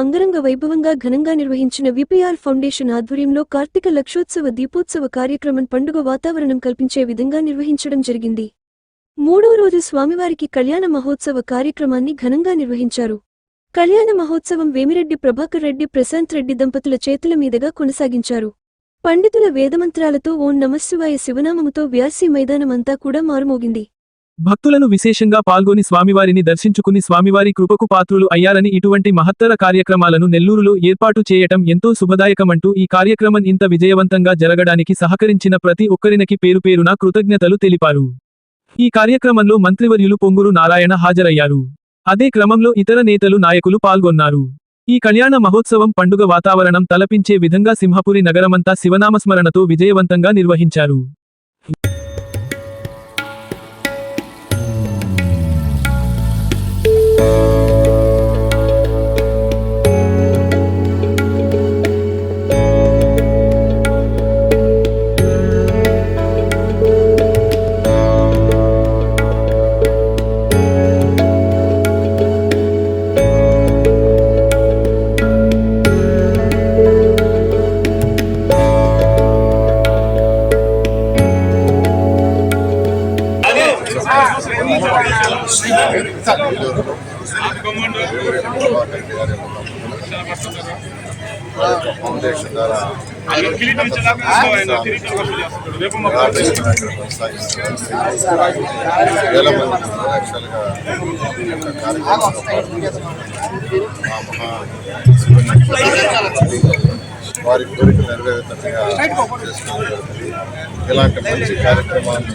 అంగరంగ వైభవంగా ఘనంగా నిర్వహించిన విపిఆర్ ఫౌండేషన్ ఆధ్వర్యంలో కార్తీక లక్షోత్సవ దీపోత్సవ కార్యక్రమం పండుగ వాతావరణం కల్పించే విధంగా నిర్వహించడం జరిగింది. మూడో రోజు స్వామివారికి కళ్యాణ మహోత్సవ కార్యక్రమాన్ని ఘనంగా నిర్వహించారు. కళ్యాణ మహోత్సవం వేమిరెడ్డి ప్రభాకర్ రెడ్డి ప్రశాంత్ రెడ్డి దంపతుల చేతుల మీదుగా కొనసాగించారు. పండితుల వేదమంత్రాలతో ఓం నమశివాయ శివనామముతో వ్యాసీ మైదానమంతా కూడా మారుమోగింది. భక్తులను విశేషంగా పాల్గొని స్వామివారిని దర్శించుకుని స్వామివారి కృపకు పాత్రులు అయ్యారని ఇటువంటి మహత్తర కార్యక్రమాలను నెల్లూరులో ఏర్పాటు చేయటం ఎంతో శుభదాయకమంటూ ఈ కార్యక్రమం ఇంత విజయవంతంగా జరగడానికి సహకరించిన ప్రతి ఒక్కరినకి పేరుపేరున కృతజ్ఞతలు తెలిపారు. ఈ కార్యక్రమంలో మంత్రివర్యులు పొంగురు నారాయణ హాజరయ్యారు. అదే క్రమంలో ఇతర నేతలు నాయకులు పాల్గొన్నారు. ఈ కళ్యాణ మహోత్సవం పండుగ వాతావరణం తలపించే విధంగా సింహపురి నగరమంతా శివనామస్మరణతో విజయవంతంగా నిర్వహించారు. ఫౌండేషన్ ద్వారా వేల మంది వారి కోరిక నెరవేరేటట్టుగా చేసుకోవడం ఇలాంటి మంచి కార్యక్రమాన్ని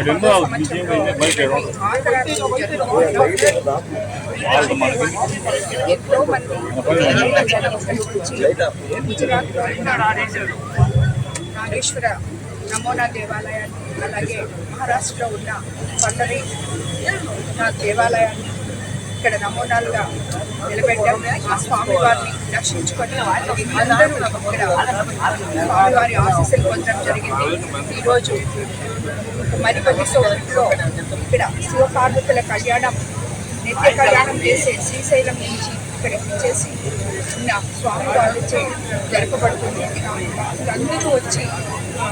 ఎంతో మంది గుజరాత్ నాగేశ్వర నమోనా దేవాలయాన్ని అలాగే మహారాష్ట్రలో ఉన్న పండరి దేవాలయాన్ని ఇక్కడ నమూనాలుగా నిలబెట్టాం ఆ స్వామి వారిని రక్షించుకొని అందరూ ఇక్కడ స్వామివారి ఆశీస్సులు పొందడం జరిగింది. ఈరోజు మరికొద్ది సోదరులో ఇక్కడ శివపార్వతుల కళ్యాణం నిత్య కళ్యాణం చేసే శ్రీశైలం నుంచి ఇక్కడ వచ్చేసి ఉన్న స్వామి వారిచే జరపబడుతుంది. అందరూ వచ్చి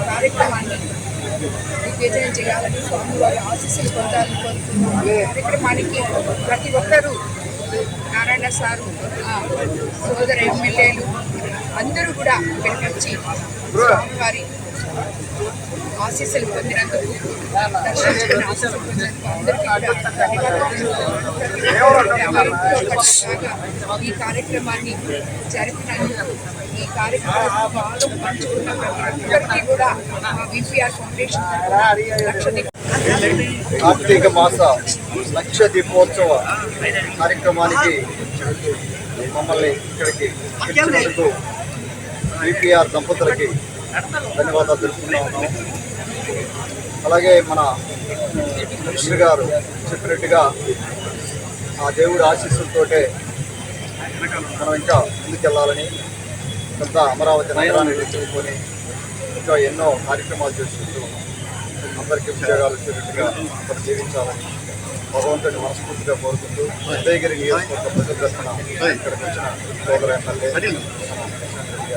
కార్యక్రమాన్ని దిగ్విజయం చేయాలని స్వామివారి ఆశీస్సులు పొందాలని కోరుతున్నాను ఇక్కడ మనకి ప్రతి ఒక్కరూ నారాయణ సారు సోదర ఎమ్మెల్యేలు అందరూ కూడా ఇక్కడికి వచ్చి స్వామివారి ఆశీస్సులు పొందినందుకు దర్శించుకున్న ఆశీస్సులు పొందినందుకు అందరికీ ఈ కార్యక్రమాన్ని జరిపినందుకు ఈ పంచుకున్న ప్రతి ఒక్కరికి కూడా మా విపిఆర్ ఫౌండేషన్ లక్ష కార్తీక మాస లక్ష దీపోత్సవ కార్యక్రమానికి మమ్మల్ని ఇక్కడికి పిలిచినందుకు బీపీఆర్ దంపతులకి ధన్యవాదాలు తెలుపుకుంటా ఉన్నాం అలాగే మన మినిస్టర్ గారు చెప్పినట్టుగా ఆ దేవుడి ఆశీస్సులతోటే మనం ఇంకా ముందుకెళ్ళాలని కొంత అమరావతి నగరాన్ని తెచ్చుకొని ఇంకా ఎన్నో కార్యక్రమాలు చేసుకుంటూ అందరికీ ఉద్యోగాలు వచ్చేటట్టుగా అక్కడ జీవించాలని భగవంతుని మనస్ఫూర్తిగా కోరుకుంటూ ఉదయగిరి నియోజకవర్గ ప్రజల తరఫున ఇక్కడికి వచ్చిన సోదర ఎమ్మెల్యే